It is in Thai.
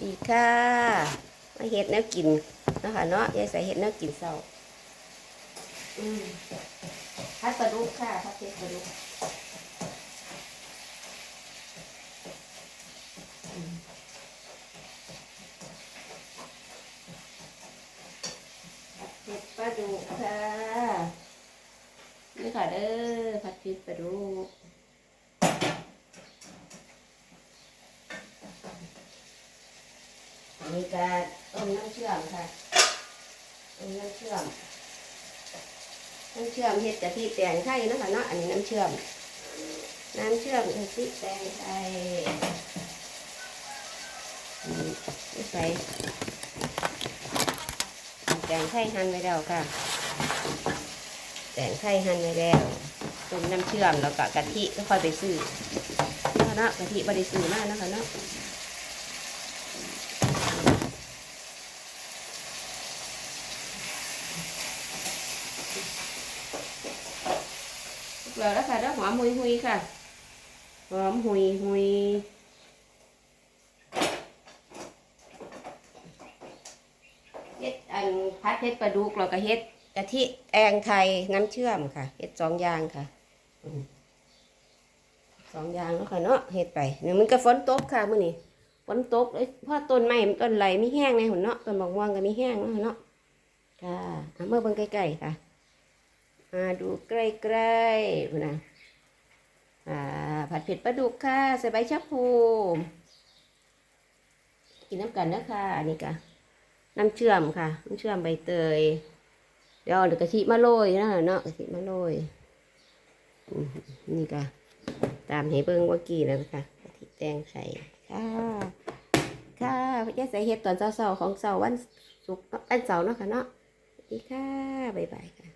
ดีค่ะมาเห็ดแนวกินเนาะคะเนาะยายใส่เห็ดแนวกินเศร้าอืมพัดปลาดุกค่ะพัดเห็ดปลาดุกอืมผัดเห็ดปลาดุกค่ะนี่ค่ะเด้อผัดเห็ดปลาดุก นนี้ก็ต้มน้ำเชื่อมค่ะต้มน้ำเชื่อมน้ำเชื่อมเห็ดกะทิแตงไทยนะคะเนาะอันนี้น้ำเชื่อม น้ำเชื่อมกะทิแตงไทยนี่ใส่แตงไทยหั่นไว้แล้วค่ะ แตงไทยหั่นไว้แล้วต้มน้ำเชื่อมแล้วก็กะทิก็ค่อยไปซื้อนาะคะเนาะกะทิบริซื้อมากนะคะเนาะ rồi đó ค่ะ đó hòm huy huy ค่ะ หอมหุยหุยเฮ็ดอันพัดเฮ็ดปลาดุกแล้วก็เฮ็ดกะทิแองไทยน้ำเชื่อมค่ะเฮ็ดสองอย่างค่ะสองอย่างแล้วค่ะเนาะเฮ็ดไปหนึ่งมันก็ฝนตกค่ะมื้อนี้ฝนตกเอ้ยพราะต้นไม้มันต้นไหลมีแห้งในหุ่นเนาะต้นบางม่วงก็ไมีแห้งเนาะเนาะค่ะเอามื่อเบิ่งใกล้ๆค่ะ มาดูใกล้ๆพุ่นนะอ่าผัดเผ็ดปลาดุกค่ะใส่ใบชะพู กินน้ำกันนะคะอันนี้ค่ะน้ำเชื่อมค่ะ น้ำเชื่อมใบเตย เดี๋ยวเอากะทิมาโรยนะเนาะกะทิมาโรยอืมนี่ค่ะ ตามให้เบิ้งว่ากี่แล้วค่ะกะทิแตงใส่ค่ะ ค่ะยายใส่เห็ดตอนเช้าๆของเสาร์วันศุกร์วันเสาร์เนาะค่ะเนาะสวัสดีค่ะ บ๊ายบายค่ะ